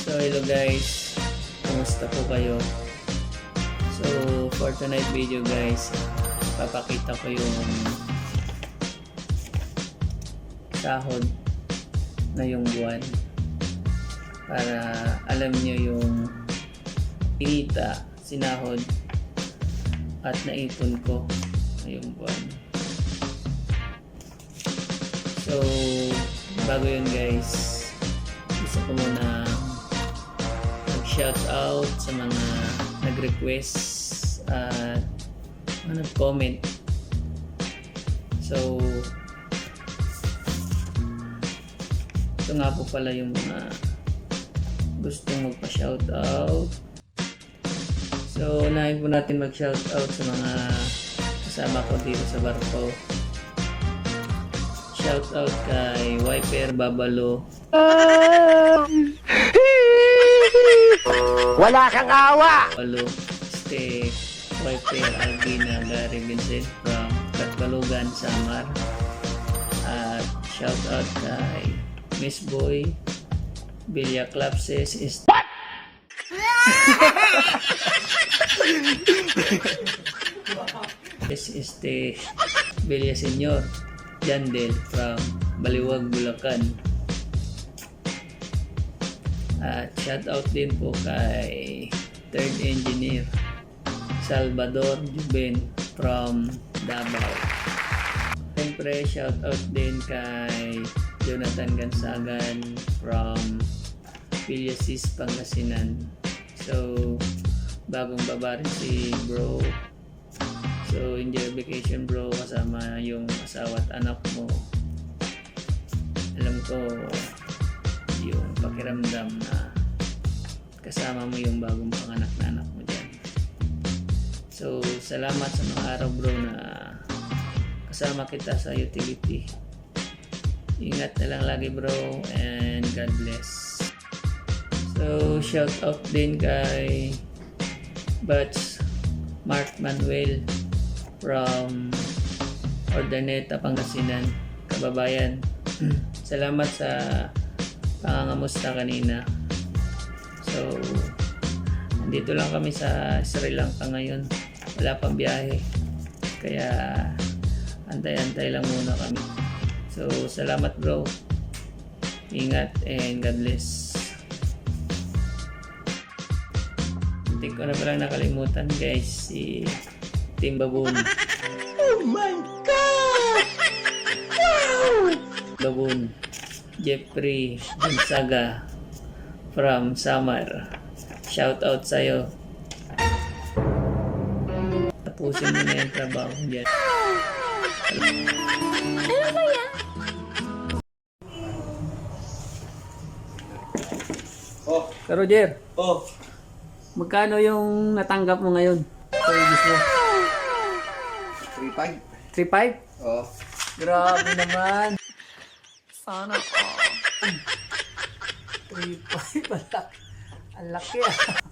So, hello guys. Kumusta po kayo? So, for tonight video guys, papakita ko yung sahod na yung buwan para alam nyo yung inita, sinahod at naipon ko ngayong buwan. So, bago yun guys, gusto ko muna mag-shout out sa mga nag-request at mga nag-comment. So, ito nga po pala yung mga gustong magpa-shout out. So, unahin po natin mag-shout out sa mga kasama ko dito sa barko. Shout out kay Wiper Babalo, Wala kang awa! Palo, Ste, Wiper Albina, Gary Vincent from Katbalugan, Samar. At shout out kay Miss Boy, Bilya Clapses is This is the Bilya Senyor Jandel from Baliwag, Bulacan. At shout out din po kay third engineer Salvador Juben from Davao. Siyempre, shout out din kay Jonathan Gansagan from Pillasis, Pangasinan. So, bagong baba rin si bro. So, enjoy vacation bro kasama yung asawa at anak mo. Alam ko, pakiramdam na kasama mo yung bagong panganak na anak mo dyan. So, salamat sa mga araw bro na kasama kita sa utility. Ingat na lang lagi bro and God bless. So, shout out din kay Bats Mark Manuel from Ordaneta, Pangasinan, kababayan. Salamat sa pangangamusta kanina. So, nandito lang kami sa Sri Lanka ngayon. Wala pang biyahe. Kaya, antay-antay lang muna kami. So, salamat bro. Ingat and God bless. Hindi ko na palang nakalimutan guys si Tim Baboon. Oh my God! Baboon. Jeffrey Gonzaga from Samar. Shout out sa'yo. Tapusin mo na yung trabaho dyan. Oh, Ka Roger, oh. magkano yung natanggap mo ngayon? Service mo? 3-5. 3.5? Oh. Grabe naman. Sana all. 3.5 ang laki. Ah.